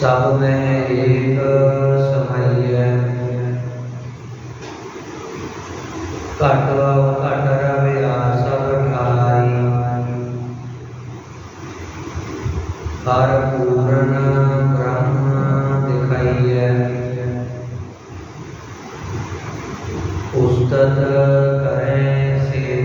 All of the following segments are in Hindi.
सब में एक समय है कटवा हर पूर्ण ब्रह्म दिखाई है पुस्तक करें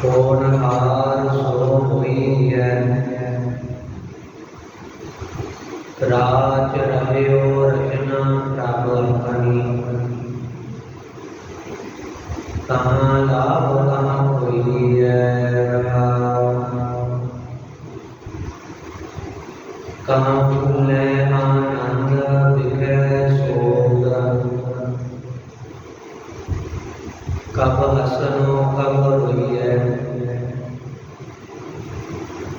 होनहार सो हुई है राज रहयो रचना प्रभ अपनी कहाँ लाभ कहाँ हुई है कहाँ फूल आनंद विग्रह सोग कब हसनो कब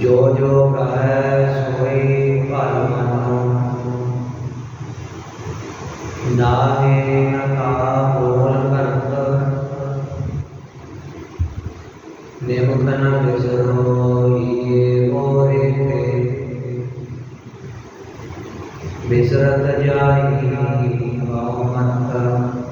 जो जो कहे सोई पर मनो नाहे न का बोल करत। निमुख न बिसरो ये मोरे पे बिसरत जाई भाव मन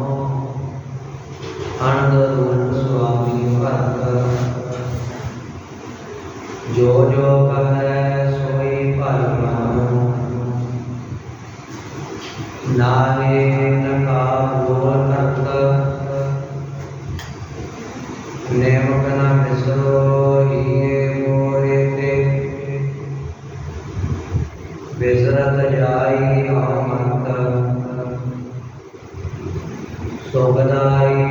Goldeneye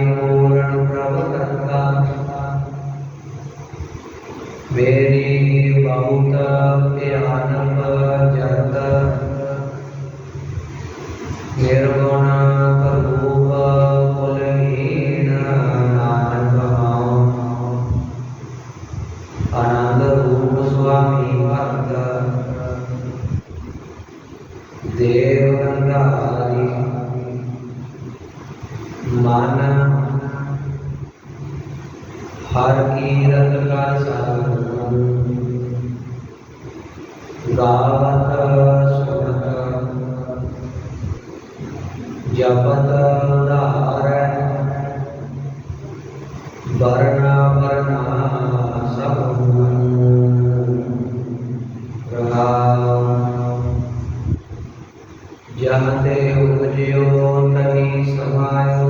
मन हर कीरत का साधन गावत सुनत, जपत धार वरणा वरणा सब जहते उपजो तनी समायो।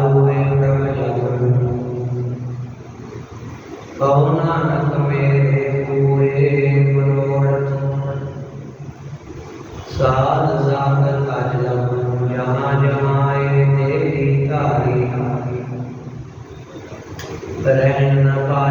भवनाथ मेरे पूरे मनोरथ। साध सागर अज लगू जहाँ जहाँ तेरी तारी रहन न पाए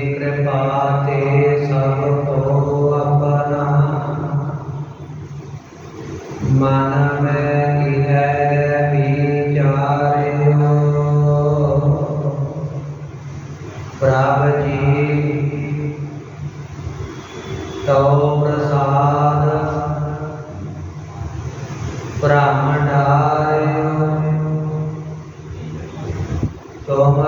विकृपाते सब तो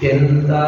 चिंता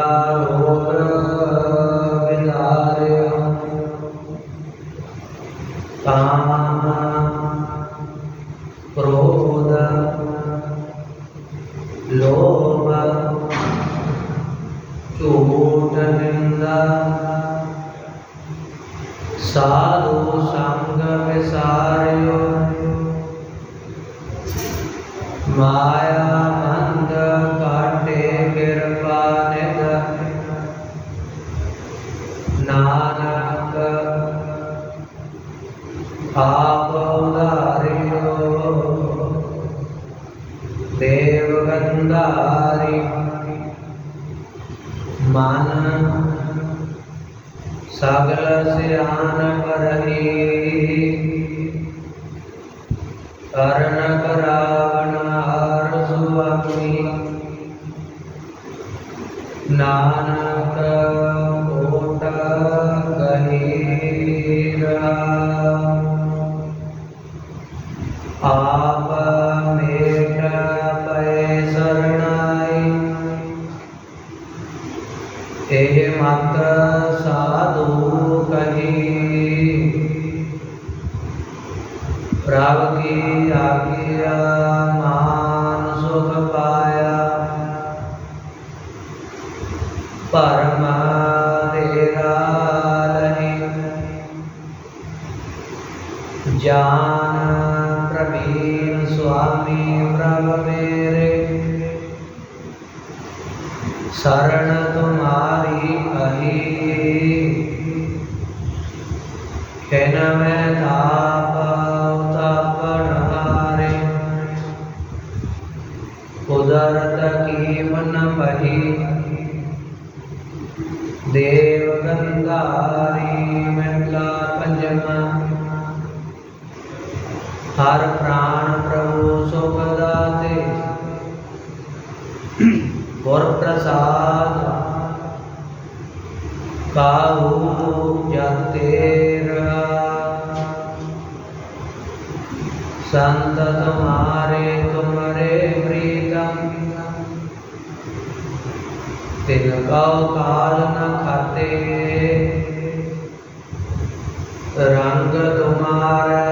प्रभ की आज्ञा मान सुख पाया परम तेरा लही जान प्रवीण स्वामी प्रभ मेरे। शरण तुम्हारी खेन में ताप संत तुम्हारे प्रीतम। प्रीतम तिनका काल न खाते। रंग तुम्हारे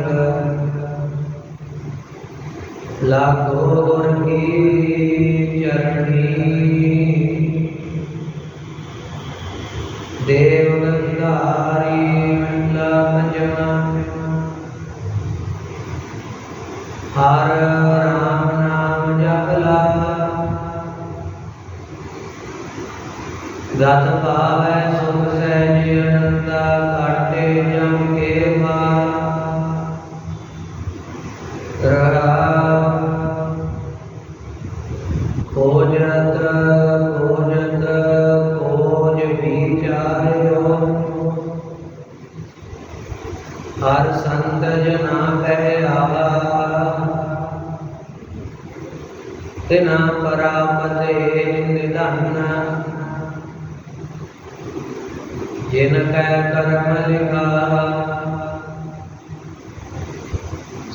लाखों तो की चरणी।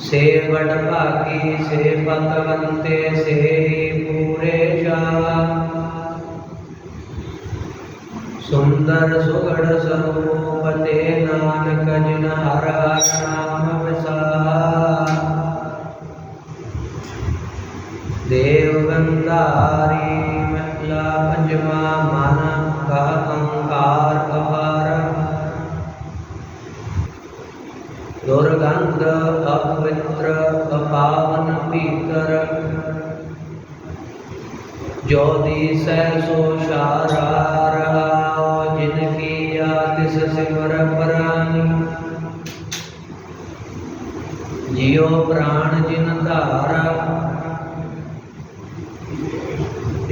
से वटभागी से पतवंते से पूरेशा सुंदर सुगढ़ स्वरूप नानक जिन हर नाम। अंध अपवित्र अपावन पीकर ज्योति सो शारा जिनकी याति सिमर परानी। जियो प्राण जिन धारा।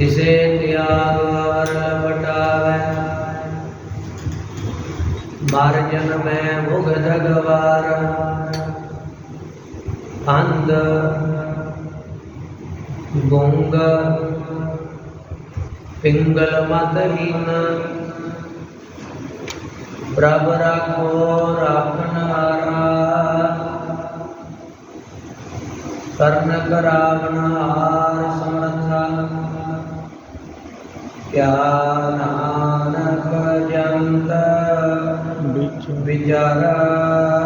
इसे त्याग बटावे। मार्जन में भुग जगवार ਅੰਧ ਗੁੰਗ ਪਿੰਗਲ ਮਤਹੀਨ ਪ੍ਰਭ ਰਾਖੋ ਰਾਖਣ ਹਾਰਾ ਕਰਨ ਕਰਾਵਨ ਹਾਰ ਸਮਰਥਾ ਕਿਆ ਨਾਨਕ ਜੰਤ ਵਿੱਚ ਵਿਚਾਰਾ